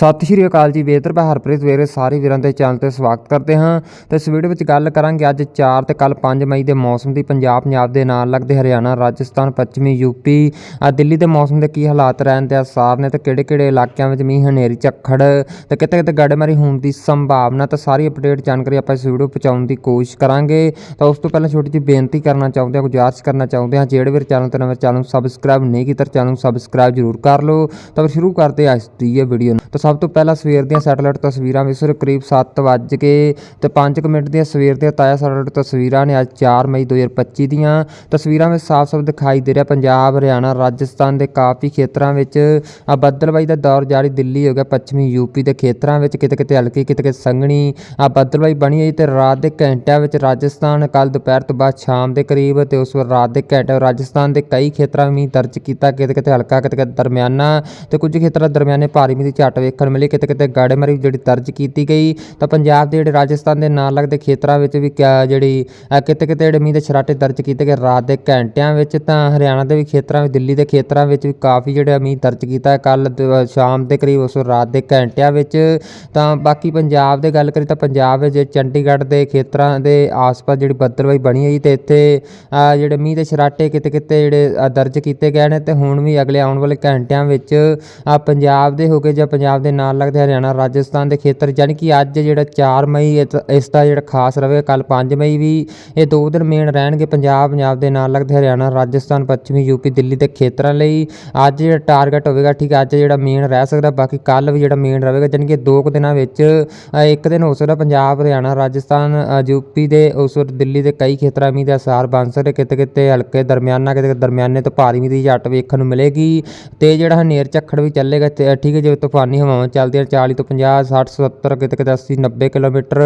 ਸਤਿ ਸ਼੍ਰੀ ਅਕਾਲ ਜੀ। ਵੇਦਰ ਮੈਂ ਹਰਪ੍ਰੀਤ ਵੇਰੇ ਸਾਰੇ ਵੀਰਾਂ ਦੇ ਚੈਨਲ ਤੇ ਸਵਾਗਤ ਕਰਦੇ ਹਾਂ। ਤੇ ਇਸ ਵੀਡੀਓ ਵਿੱਚ ਗੱਲ ਕਰਾਂਗੇ ਅੱਜ 4 ਤੇ ਕੱਲ 5 ਮਈ ਦੇ ਮੌਸਮ ਦੀ। ਪੰਜਾਬ ਪੰਜਾਬ ਦੇ ਨਾਲ ਲੱਗਦੇ ਹਰਿਆਣਾ, ਰਾਜਸਥਾਨ, ਪੱਛਮੀ ਯੂਪੀ ਆ ਦਿੱਲੀ ਦੇ ਮੌਸਮ ਦੇ ਕੀ ਹਾਲਾਤ ਰਹਿਣ ਦੇ ਆਸਾਰ ਨੇ ਤੇ ਕਿਹੜੇ ਕਿਹੜੇ ਇਲਾਕਿਆਂ ਵਿੱਚ ਮੀਂਹ, ਹਨੇਰੀ, ਝੱਖੜ ਤੇ ਕਿਤੇ ਕਿਤੇ ਗੜੇਮਾਰੀ ਹੋਣ ਦੀ ਸੰਭਾਵਨਾ ਤਾਂ ਸਾਰੀ ਅਪਡੇਟ ਜਾਣਕਾਰੀ ਆਪਾਂ ਇਸ ਵੀਡੀਓ ਪਹੁੰਚਾਉਣ ਦੀ ਕੋਸ਼ਿਸ਼ ਕਰਾਂਗੇ। ਤਾਂ ਉਸ ਤੋਂ ਪਹਿਲਾਂ ਛੋਟੀ ਜਿਹੀ ਬੇਨਤੀ ਕਰਨਾ ਚਾਹੁੰਦੇ ਹਾਂ, ਗੁਜ਼ਾਰਿਸ਼ ਕਰਨਾ ਚਾਹੁੰਦੇ ਹਾਂ, ਜਿਹੜੇ ਵੀਰ ਚੈਨਲ ਤੇ ਨਵੇਂ ਚੈਨਲ ਨੂੰ ਸਬਸਕ੍ਰਾਈਬ ਨਹੀਂ ਕੀਤਾ ਚੈਨਲ ਨੂੰ ਸਬਸਕ੍ਰਾਈਬ ਜ਼ਰੂਰ ਕਰ ਲਓ। ਤਾਂ ਫਿਰ ਸ਼ੁਰੂ ਕਰਦੇ ਹਾਂ ਅੱਜ ਦੀ ਇਹ ਵੀਡੀਓ ਨੂੰ। ਤਾਂ ਸਭ ਤੋਂ ਪਹਿਲਾਂ ਸਵੇਰ ਦੀਆਂ ਸੈਟੇਲਾਈਟ ਤਸਵੀਰਾਂ ਵਿੱਚ ਸਿਰ ਕਰੀਬ 7 ਵੱਜ ਕੇ ਤੇ 5 ਮਿੰਟ ਦੀਆਂ ਸਵੇਰ ਦੀਆਂ ਤਾਜ਼ਾ ਸੈਟੇਲਾਈਟ ਤਸਵੀਰਾਂ ਨੇ ਅੱਜ 4 ਮਈ 2025 ਦੀਆਂ। ਤਸਵੀਰਾਂ ਵਿੱਚ ਸਾਫ਼-ਸਾਫ਼ ਦਿਖਾਈ ਦੇ ਰਿਹਾ ਪੰਜਾਬ, ਹਰਿਆਣਾ, ਰਾਜਸਥਾਨ ਦੇ ਕਾਫੀ ਖੇਤਰਾਂ ਵਿੱਚ। ਆ ਬੱਦਲਬਾਈ ਦਾ ਦੌਰ ਜਾਰੀ ਦਿੱਲੀ ਹੋ ਗਿਆ, ਪੱਛਮੀ ਯੂਪੀ ਦੇ ਖੇਤਰਾਂ ਵਿੱਚ ਕਿਤੇ ਕਿਤੇ ਹਲਕੀ, ਕਿਤੇ ਕਿਤੇ ਸੰਘਣੀ। ਆ ਬੱਦਲਬਾਈ ਬਣੀ ਹੋਈ ਤੇ ਰਾਤ ਦੇ ਘੰਟਿਆਂ ਵਿੱਚ ਰਾਜਸਥਾਨ ਕੱਲ ਦੁਪਹਿਰ ਤੋਂ ਬਾਅਦ ਸ਼ਾਮ ਦੇ ਕਰੀਬ ਤੇ ਉਸ ਵਾਰ ਰਾਤ ਦੇ ਘੰਟਿਆਂ ਰਾਜਸਥਾਨ ਦੇ ਕਈ ਖੇਤਰਾਂ ਵਿੱਚ ਦਰਜ ਕੀਤਾ, ਕਿਤੇ ਕਿਤੇ ਹਲਕਾ, ਕਿਤੇ ਕਿਤੇ ਦਰਮਿਆਨਾ। ਤੇ ਕੁਝ ਖੇਤਰਾਂ ਦਰਮਿਆਨੇ ਭਾਰੀ ਮੀਂਹ ਦੀ ਝੱਟ ਵੇਖਣ ਮਿਲੀ ਕਿਤੇ ਕਿਤੇ ਗਾੜੇਮਾਰੀ ਜਿਹੜੀ ਦਰਜ ਕੀਤੀ ਗਈ। ਤਾਂ ਪੰਜਾਬ ਦੇ ਜਿਹੜੇ ਰਾਜਸਥਾਨ ਦੇ ਨਾਲ ਲੱਗਦੇ ਖੇਤਰਾਂ ਵਿੱਚ ਵੀ ਕਿਆ ਜਿਹੜੀ ਕਿਤੇ ਕਿਤੇ ਜਿਹੜੇ ਮੀਂਹ ਦੇ ਛਰਾਟੇ ਦਰਜ ਕੀਤੇ ਗਏ ਰਾਤ ਦੇ ਘੰਟਿਆਂ ਵਿੱਚ, ਤਾਂ ਹਰਿਆਣਾ ਦੇ ਵੀ ਖੇਤਰਾਂ ਵਿੱਚ, ਦਿੱਲੀ ਦੇ ਖੇਤਰਾਂ ਵਿੱਚ ਵੀ ਕਾਫੀ ਜਿਹੜਾ ਮੀਂਹ ਦਰਜ ਕੀਤਾ। ਕੱਲ ਸ਼ਾਮ ਦੇ ਕਰੀਬ ਉਸ ਰਾਤ ਦੇ ਘੰਟਿਆਂ ਵਿੱਚ। ਤਾਂ ਬਾਕੀ ਪੰਜਾਬ ਦੇ ਗੱਲ ਕਰੀ ਤਾਂ ਪੰਜਾਬ ਵਿੱਚ ਚੰਡੀਗੜ੍ਹ ਦੇ ਖੇਤਰਾਂ ਦੇ ਆਸ-ਪਾਸ ਜਿਹੜੀ ਬੱਦਲਬਾਈ ਬਣੀ ਹੋਈ ਤੇ ਇੱਥੇ ਜਿਹੜੇ ਮੀਂਹ ਦੇ ਛਰਾਟੇ ਕਿਤੇ ਕਿਤੇ ਜਿਹੜੇ ਦਰਜ ਕੀਤੇ ਗਏ ਨੇ। ਤੇ ਹੁਣ ਵੀ ਅਗਲੇ ਆਉਣ ਵਾਲੇ ਘੰਟਿਆਂ ਵਿੱਚ ਪੰਜਾਬ ਦੇ ਹੋ ਗਏ ਜਾਂ ਪੰਜਾਬ ਦੇ ਨਾਲ ਲੱਗਦੇ ਹਰਿਆਣਾ, ਰਾਜਸਥਾਨ ਦੇ ਖੇਤਰ ਯਾਨੀ ਕਿ ਅੱਜ ਜਿਹੜਾ 4 ਮਈ, ਇਸ ਦਾ ਜਿਹੜਾ ਖਾਸ ਰਵੇ ਕੱਲ 5 ਮਈ ਵੀ ਇਹ ਦੋ ਦਿਨ ਮੇਨ ਰਹਿਣਗੇ ਪੰਜਾਬ ਪੰਜਾਬ ਦੇ ਨਾਲ ਲੱਗਦੇ ਹਰਿਆਣਾ, ਰਾਜਸਥਾਨ, ਪੱਛਮੀ ਯੂਪੀ ਦਿੱਲੀ ਦੇ ਖੇਤਰਾਂ ਲਈ। ਅੱਜ ਜਿਹੜਾ ਟਾਰਗੇਟ ਹੋਵੇਗਾ, ਠੀਕ ਹੈ ਅੱਜ ਜਿਹੜਾ ਮੇਨ ਰਹਿ ਸਕਦਾ, ਬਾਕੀ ਕੱਲ ਵੀ ਜਿਹੜਾ ਮੇਨ ਰਹੇਗਾ ਯਾਨੀ ਕਿ ਦੋ ਕੁ ਦਿਨਾਂ ਵਿੱਚ ਇੱਕ ਦਿਨ ਹੋ ਸਕਦਾ ਪੰਜਾਬ, ਹਰਿਆਣਾ, ਰਾਜਸਥਾਨ ਯੂਪੀ ਦੇ, ਉਸ ਦਿੱਲੀ ਦੇ ਕਈ ਖੇਤਰਾਂ ਮੀਂਹ ਦੇ ਅਸਾਰ ਬਣ ਸਕਦੇ ਕਿਤੇ ਕਿਤੇ ਹਲਕੇ ਦਰਮਿਆਨਾ, ਕਿਤੇ ਕਿਤੇ ਦਰਮਿਆਨੇ ਤੋਂ ਭਾਰੀ ਮੀਂਹ ਦੀ ਝੱਟ ਵੇਖਣ ਨੂੰ ਮਿਲੇਗੀ। ਤੇ ਜਿਹੜਾ ਹਨੇਰ ਝੱਖੜ ਵੀ ਚੱਲੇਗਾ ਠੀਕ ਹੈ, ਜਿਵੇਂ ਤੂਫਾਨੀ ਹਵਾਵਾਂ ਚੱਲਦੀਆਂ 40 ਤੋਂ 50 60 70 ਕਿਤੇ ਕਿਤੇ 80 90 ਕਿਲੋਮੀਟਰ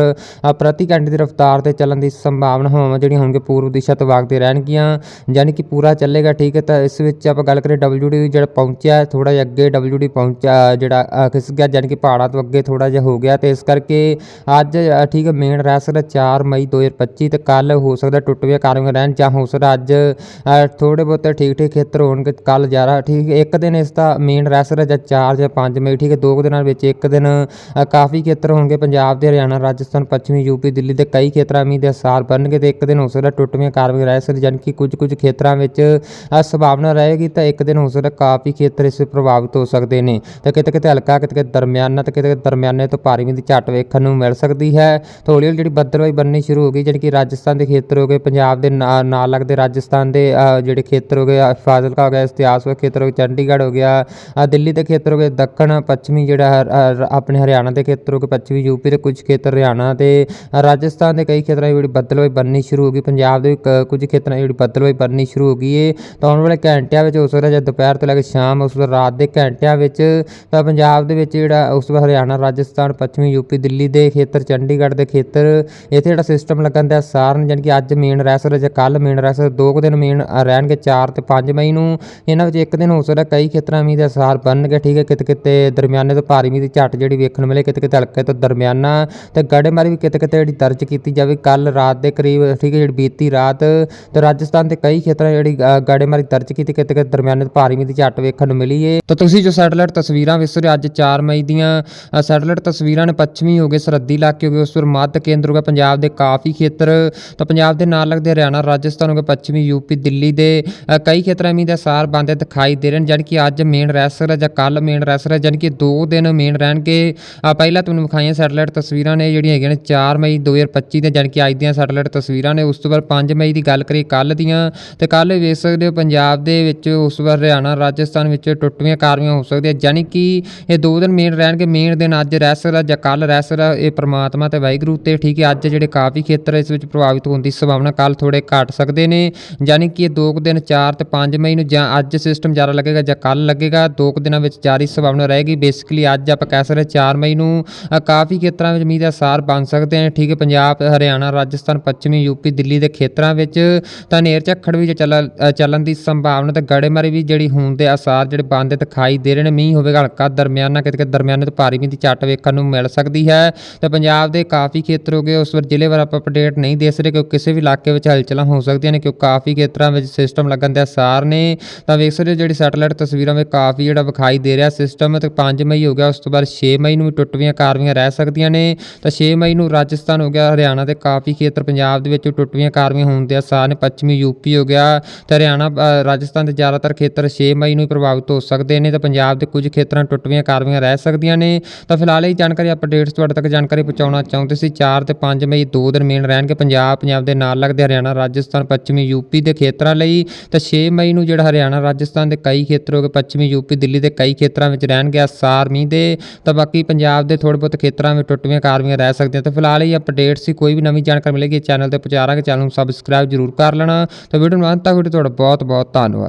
ਪ੍ਰਤੀ ਘੰਟੇ ਦੀ ਰਫ਼ਤਾਰ ਤੇ ਚੱਲਣ ਦੀ ਸੰਭਾਵਨਾ ਹਵਾਵਾਂ ਜਿਹੜੀਆਂ ਹੋਣਗੀਆਂ ਪੂਰਬ ਦਿਸ਼ਾ ਤੋਂ ਵਗਦੇ ਰਹਿਣਗੀਆਂ ਯਾਨੀ ਕਿ ਪੂਰਾ ਚੱਲੇਗਾ ਠੀਕ ਹੈ ਤਾਂ ਇਸ ਵਿੱਚ ਆਪਾਂ ਗੱਲ ਕਰੀਏ WD ਜਿਹੜਾ ਪਹੁੰਚਿਆ ਥੋੜਾ ਜਿਹਾ ਅੱਗੇ WD ਪਹੁੰਚਿਆ ਜਿਹੜਾ ਖਿਸ ਗਿਆ ਯਾਨੀ ਕਿ ਪਹਾੜਾਂ ਤੋਂ ਅੱਗੇ ਥੋੜਾ ਜਿਹਾ ਹੋ ਗਿਆ ਤੇ ਇਸ ਕਰਕੇ ਅੱਜ ਠੀਕ ਹੈ ਮੇਨ ਰਹਿ ਸਕਦਾ 4 ਮਈ 2025 ਤੇ ਕੱਲ ਹੋ ਸਕਦਾ ਟੁੱਟਵੇਂ ਕਾਰਵਾਈ ਰਹਿਣ ਜਾਂ ਹੋ ਸਕਦਾ ਅੱਜ ਅ, ਥੋੜੇ ਬਹੁਤੇ ਠੀਕ ਠੀਕ ਖੇਤਰ ਹੋਣਗੇ ਕੱਲ ਜ਼ਿਆਦਾ ਠੀਕ ਇੱਕ ਦਿਨ ਇਸ ਦਾ ਮੇਨ ਰਹਿ ਸਕਦਾ ਜਾਂ 4 ਜਾਂ 5 ਮਈ ਠੀਕ ਹੈ ਦੋ ਕੁ ਦਿਨਾਂ ਵਿੱਚ ਇੱਕ ਦਿਨ ਕਾਫੀ ਖੇਤਰ ਹੋਣਗੇ ਪੰਜਾਬ ਦੇ ਹਰਿਆਣਾ, ਰਾਜਸਥਾਨ, ਪੱਛਮੀ, ਯੂਪੀ, ਦਿੱਲੀ ਦੇ ਕਈ ਖੇਤਰਾਂ ਮੀਂਹ ਦੇ ਅਸਾਰ ਬਣਨਗੇ ਤੇ ਇੱਕ ਦਿਨ ਹੋ ਸਕਦਾ ਟੁੱਟਵੀਆਂ ਕਾਰਵਾਈ ਰਹਿ ਸਕਦੀ ਯਾਨੀ ਕਿ ਕੁਝ ਕੁਝ ਖੇਤਰਾਂ ਵਿੱਚ ਸੰਭਾਵਨਾ ਰਹੇਗੀ ਤਾਂ ਇੱਕ ਦਿਨ ਹੋ ਸਕਦਾ ਕਾਫੀ ਖੇਤਰ ਇਸ ਪ੍ਰਭਾਵਿਤ ਹੋ ਸਕਦੇ ਨੇ। ਤੇ ਕਿਤੇ ਕਿਤੇ ਹਲਕਾ ਕਿਤੇ ਕਿਤੇ ਦਰਮਿਆਨਾ, ਤੇ ਕਿਤੇ ਕਿਤੇ ਦਰਮਿਆਨੇ ਤੋਂ ਭਾਰੀ ਮੀਂਹ ਦੀ ਝੱਟ ਵੇਖਣ ਨੂੰ ਮਿਲ ਸਕਦੀ ਹੈ। ਤੇ ਹੌਲੀ ਜਿਹੜੀ ਬੱਦਲਬਾਈ ਬਣਨੀ ਸ਼ੁਰੂ ਹੋ ਗਈ ਜਿਹੜੀ ਕਿ ਰਾਜਸਥਾਨ ਦੇ ਖੇਤਰ ਹੋ ਗਏ, ਪੰਜਾਬ ਦੇ ਨਾ- ਨਾਲ ਲੱਗਦੇ ਰਾਜਸਥਾਨ ਦੇ ਜਿਹੜੇ ਖੇਤਰ ਹੋ ਗਏ, ਫਾਜ਼ਿਲਕਾ ਹੋ ਗਿਆ ਇਤਿਹਾਸਕ ਖੇਤਰ ਹੋ ਗਿਆ, ਚੰਡੀਗੜ੍ਹ ਹੋ ਗਿਆ ਦਿੱਲੀ ਦੇ ਖੇਤਰ ਹੋ ਗਏ, ਦੱਖਣ, ਪੱਛਮੀ ਹੈ, ਅ, ਆਪਣੇ ਹਰਿਆਣਾ ਦੇ ਖੇਤਰ ਹੋ ਪੱਛਮੀ ਯੂਪੀ ਦੇ ਕੁਝ ਖੇਤਰ ਹਰਿਆਣਾ ਤੇ ਰਾਜਸਥਾਨ ਦੇ ਕਈ ਖੇਤਰਾਂ ਵਿੱਚ ਜਿਹੜੀ ਬੱਦਲਬਾਈ ਬਣਨੀ ਸ਼ੁਰੂ ਹੋ ਗਈ ਪੰਜਾਬ ਦੇ ਵੀ ਕੁਝ ਖੇਤਰਾਂ ਵਿੱਚ ਜਿਹੜੀ ਬੱਦਲਬਾਈ ਬਣਨੀ ਸ਼ੁਰੂ ਹੋ ਗਈ ਹੈ ਤਾਂ ਆਉਣ ਵਾਲੇ ਘੰਟਿਆਂ ਵਿੱਚ ਹੋ ਸਕਦਾ ਜਦ ਦੁਪਹਿਰ ਤੋਂ ਲੈ ਕੇ ਸ਼ਾਮ ਉਸ ਤੋਂ ਰਾਤ ਦੇ ਘੰਟਿਆਂ ਵਿੱਚ ਤਾਂ ਪੰਜਾਬ ਦੇ ਵਿੱਚ ਜਿਹੜਾ ਉਸ ਤੋਂ ਬਾਅਦ ਹਰਿਆਣਾ ਰਾਜਸਥਾਨ ਪੱਛਮੀ ਯੂਪੀ ਦਿੱਲੀ ਦੇ ਖੇਤਰ ਚੰਡੀਗੜ੍ਹ ਦੇ ਖੇਤਰ ਇੱਥੇ ਜਿਹੜਾ ਸਿਸਟਮ ਲੱਗਣ ਦਾ ਸਾਰਨ ਜਾਣੀ ਕਿ ਅੱਜ ਮੇਨ ਰਹਿ ਸਕਦਾ ਜਾਂ ਕੱਲ ਮੇਨ ਰਹਿ ਸਕਦਾ ਦੋ ਕੁ ਦਿਨ ਮੇਨ ਰਹਿਣਗੇ 4 ਤੇ 5 ਮਈ ਨੂੰ। ਇਹਨਾਂ ਵਿੱਚ ਇੱਕ ਦਿਨ ਹੋ ਸਕਦਾ ਕਈ ਖੇਤਰਾਂ ਮੀਂਹ ਦੇ ਅਸਾਰ ਬਣਨਗੇ ਠੀਕ ਹੈ ਕਿਤੇ ਕਿਤੇ ਦਰਮਿਆਨੇ ਤੋਂ ਭਾਰੀ ਮੀਂਹ ਦੀ ਝੱਟ ਜਿਹੜੀ ਵੇਖਣ ਨੂੰ ਮਿਲੇ ਕਿਤੇ ਕਿਤੇ ਹਲਕੇ ਤੋਂ ਦਰਮਿਆਨਾ ਤੇ ਗੜੇਮਾਰੀ ਵੀ ਕਿਤੇ ਕਿਤੇ ਜਿਹੜੀ ਦਰਜ ਕੀਤੀ ਜਾਵੇ। ਕੱਲ ਰਾਤ ਦੇ ਕਰੀਬ ਠੀਕ ਹੈ ਜਿਹੜੀ ਬੀਤੀ ਰਾਤ ਤੇ ਰਾਜਸਥਾਨ ਦੇ ਕਈ ਖੇਤਰਾਂ ਜਿਹੜੀ ਗੜੇਮਾਰੀ ਦਰਜ ਕੀਤੀ ਕਿਤੇ ਕਿਤੇ ਦਰਮਿਆਨੇ ਤੋਂ ਭਾਰੀ ਮੀਂਹ ਦੀ ਝੱਟ ਵੇਖਣ ਨੂੰ ਮਿਲੀ ਏ। ਤਾਂ ਤੁਸੀਂ ਜੋ ਸੈਟੇਲਾਈਟ ਤਸਵੀਰਾਂ ਵੇਖ ਵਿਸਰੇ ਅੱਜ 4 ਮਈ ਦੀਆਂ ਅ, ਸੈਟੇਲਾਈਟ ਤਸਵੀਰਾਂ ਨੇ ਪੱਛਮੀ ਹੋ ਗਏ ਸਰਹੱਦੀ ਇਲਾਕੇ ਹੋ ਗਏ ਉਸ ਤੋਂ ਮੱਧ ਕੇਂਦਰ ਹੋ ਗਿਆ ਪੰਜਾਬ ਦੇ ਕਾਫੀ ਖੇਤਰ ਤਾਂ ਪੰਜਾਬ ਦੇ ਨਾਲ ਲੱਗਦੇ ਹਰਿਆਣਾ ਰਾਜਸਥਾਨ ਹੋ ਗਏ ਪੱਛਮੀ ਯੂਪੀ ਦਿੱਲੀ ਦੇ ਕਈ ਖੇਤਰਾਂ ਮੀਂਹ ਦੇ ਸਾਰ ਬੰਦੇ ਦਿਖਾਈ ਦੇ ਰਹੇ ਨੇ ਜਾਣੀ ਕਿ ਅੱਜ ਮੇਨ ਰੈਸਰ ਸਕਦਾ ਜਾਂ ਕੱਲ ਮੇਨ ਰੈਸਰ ਸਕਦਾ ਜਾਣੀ ਕਿ ਦਿਨ ਮੇਨ ਰਹਿਣਗੇ। ਅ, ਪਹਿਲਾਂ ਤੁਹਾਨੂੰ ਵਿਖਾਈਆਂ ਸੈਟੇਲਾਈਟ ਤਸਵੀਰਾਂ ਨੇ ਜਿਹੜੀਆਂ ਹੈਗੀਆਂ ਨੇ 4 ਮਈ 2025 ਦੇ ਜਾਣੀ ਕਿ ਅੱਜ ਦੀਆਂ ਸੈਟੇਲਾਈਟ ਤਸਵੀਰਾਂ ਨੇ। ਉਸ ਤੋਂ ਬਾਅਦ 5 ਮਈ ਦੀ ਗੱਲ ਕਰੀਏ ਕੱਲ ਦੀਆਂ ਤੇ ਕੱਲ ਵੇਖ ਸਕਦੇ ਹੋ ਪੰਜਾਬ ਦੇ ਵਿੱਚ ਉਸ ਵਾਰ ਹਰਿਆਣਾ ਰਾਜਸਥਾਨ ਵਿੱਚ ਟੁੱਟਵੀਆਂ ਕਾਰਵਾਈਆਂ ਹੋ ਸਕਦੀਆਂ। ਜਾਣੀ ਕਿ ਇਹ ਦੋ ਦਿਨ ਮੇਨ ਰਹਿਣਗੇ ਮੇਨ ਦਿਨ ਅੱਜ ਰਹਿ ਸਕਦਾ ਜਾਂ ਕੱਲ ਰਹਿ ਸਕਦਾ ਇਹ ਪ੍ਰਮਾਤਮਾ ਤੇ ਵਾਹਿਗੁਰੂ ਤੇ ਠੀਕ ਹੈ। ਅੱਜ ਜਿਹੜੇ ਕਾਫੀ ਖੇਤਰ ਇਸ ਵਿੱਚ ਪ੍ਰਭਾਵਿਤ ਹੋਣ ਦੀ ਸੰਭਾਵਨਾ ਕੱਲ ਥੋੜੇ ਘਟ ਸਕਦੇ ਨੇ। ਜਾਣੀ ਕਿ ਇਹ ਦੋ ਕੁ ਦਿਨ 4 ਤੇ 5 ਮਈ ਨੂੰ ਜਾਂ ਅੱਜ ਸਿਸਟਮ ਜ਼ਿਆਦਾ ਲੱਗੇਗਾ ਜਾਂ ਕੱਲ ਲੱਗੇਗਾ ਦੋ ਕੁ ਦਿਨਾਂ ਵਿੱਚ ਜਾਰੀ ਸੰਭਾਵਨਾ ਰਹੇਗੀ। ਬੇਸਿਕਲੀ ਅੱਜ ਆਪਾਂ ਕਹਿ ਸਕਦੇ 4 ਮਈ ਨੂੰ ਕਾਫੀ ਖੇਤਰਾਂ ਵਿੱਚ ਮੀਂਹ ਦੇ ਅਸਾਰ ਬਣ ਸਕਦੇ ਨੇ। ਠੀਕ ਹੈ, ਪੰਜਾਬ, ਹਰਿਆਣਾ, ਰਾਜਸਥਾਨ, ਪੱਛਮੀ, ਯੂਪੀ, ਦਿੱਲੀ ਦੇ ਖੇਤਰਾਂ ਵਿੱਚ ਤਾਂ ਨੇਰ ਝੱਖੜ ਵੀ ਜੇ ਚੱਲਣ ਦੀ ਸੰਭਾਵਨਾ ਤੇ ਗੜੇਮਾਰੀ ਵੀ ਜਿਹੜੀ ਹੋਣ ਦੇ ਅਸਾਰ ਜਿਹੜੇ ਬੰਦੇ ਦਿਖਾਈ ਦੇ ਰਹੇ ਨੇ। ਮੀਂਹ ਹੋਵੇਗਾ ਹਲਕਾ ਦਰਮਿਆਨਾ ਕਿਤੇ ਕਿਤੇ ਦਰਮਿਆਨੇ ਤੋਂ ਭਾਰੀ ਮੀਂਹ ਦੀ ਝੱਟ ਵੇਖਣ ਨੂੰ ਮਿਲ ਸਕਦੀ ਹੈ। ਤੇ ਪੰਜਾਬ ਦੇ ਕਾਫੀ ਖੇਤਰ ਹੋ ਗਏ, ਉਸ ਵਾਰ ਜ਼ਿਲ੍ਹੇ ਵਾਰ ਆਪਾਂ ਅਪਡੇਟ ਨਹੀਂ ਦੇ ਸਕਦੇ ਕਿਉਂਕਿ ਕਿਸੇ ਵੀ ਇਲਾਕੇ ਵਿੱਚ ਹਲਚਲਾਂ ਹੋ ਸਕਦੀਆਂ ਨੇ ਕਿਉਂਕਿ ਕਾਫੀ ਖੇਤਰਾਂ ਵਿੱਚ ਸਿਸਟਮ ਲੱਗਣ ਦੇ ਅਸਾਰ ਨੇ। ਤਾਂ ਵੇਖ ਸਕਦੇ ਹੋ ਜਿਹੜੀ ਸੈਟੇਲਾਈਟ ਤਸਵੀਰਾਂ ਵਿੱਚ ਕਾਫੀ ਜਿਹੜਾ ਵਿਖਾਈ ਦੇ ਰਿਹਾ ਸਿਸਟਮ ਤੇ 5 ਮਈ ਮਈ ਹੋ ਗਿਆ, ਉਸ ਤੋਂ ਬਾਅਦ 6 ਮਈ ਨੂੰ ਵੀ ਟੁੱਟਵੀਆਂ ਕਾਰਵਾਈਆਂ ਰਹਿ ਸਕਦੀਆਂ ਨੇ। ਤਾਂ 6 ਮਈ ਨੂੰ ਰਾਜਸਥਾਨ ਹੋ ਗਿਆ, ਹਰਿਆਣਾ ਦੇ ਕਾਫੀ ਖੇਤਰ ਪੰਜਾਬ ਦੇ ਵਿੱਚ ਟੁੱਟਵੀਆਂ ਕਾਰਵਾਈਆਂ ਹੋਣ ਦੇ ਆਸਾਰ ਨੇ, ਪੱਛਮੀ ਯੂਪੀ ਹੋ ਗਿਆ। ਤੇ ਹਰਿਆਣਾ ਰਾਜਸਥਾਨ ਦੇ ਜ਼ਿਆਦਾਤਰ ਖੇਤਰ 6 ਮਈ ਨੂੰ ਹੀ ਪ੍ਰਭਾਵਿਤ ਹੋ ਸਕਦੇ ਨੇ, ਤਾਂ ਪੰਜਾਬ ਦੇ ਕੁਝ ਖੇਤਰਾਂ ਟੁੱਟਵੀਆਂ ਕਾਰਵਾਈਆਂ ਰਹਿ ਸਕਦੀਆਂ ਨੇ। ਤਾਂ ਫਿਲਹਾਲ ਇਹ ਜਾਣਕਾਰੀ ਅਪਡੇਟਸ ਤੁਹਾਡੇ ਤੱਕ ਜਾਣਕਾਰੀ ਪਹੁੰਚਾਉਣਾ ਚਾਹੁੰਦੇ ਸੀ। 4 ਤੇ 5 ਮਈ ਦੋ ਦਿਨ ਮੇਨ ਰਹਿਣਗੇ ਪੰਜਾਬ ਪੰਜਾਬ ਦੇ ਨਾਲ ਲੱਗਦੇ ਹਰਿਆਣਾ, ਰਾਜਸਥਾਨ, ਪੱਛਮੀ ਯੂਪੀ ਦੇ ਖੇਤਰਾਂ ਲਈ। ਤਾਂ 6 ਮਈ ਨੂੰ ਜਿਹੜਾ ਹਰਿਆਣਾ, ਰਾਜਸਥਾਨ ਦੇ ਕਈ ਖੇਤਰ ਹੋ ਗਏ, ਪੱਛਮੀ ਯੂਪੀ, ਦਿੱਲੀ ਦੇ ਕਈ ਖੇਤਰਾਂ ਵਿੱਚ ਰਹਿਣਗੇ। ਆਸਾਰ ਮੀਂਹ ਦੇ, ਤਾਂ ਬਾਕੀ ਪੰਜਾਬ ਦੇ ਥੋੜ੍ਹੇ ਬਹੁਤ ਖੇਤਰਾਂ ਵਿੱਚ ਟੁੱਟਵੀਆਂ ਕਾਰਵੀਆਂ ਰਹਿ ਸਕਦੀਆਂ। ਤਾਂ ਫਿਲਹਾਲ ਇਹ ਅਪਡੇਟ ਸੀ, ਕੋਈ ਵੀ ਨਵੀਂ ਜਾਣਕਾਰੀ ਮਿਲੇਗੀ, ਚੈਨਲ ਤੇ ਪਹੁੰਚਾਰਾਂਗੇ ਚੈਨਲ ਨੂੰ ਸਬਸਕ੍ਰਾਈਬ ਜ਼ਰੂਰ ਕਰ ਲੈਣਾ। ਤਾਂ ਵੀਡੀਓ ਨੂੰ ਅੰਤ ਤੱਕ ਵੀਡੀਓ ਤੁਹਾਡਾ ਬਹੁਤ ਬਹੁਤ ਧੰਨਵਾਦ।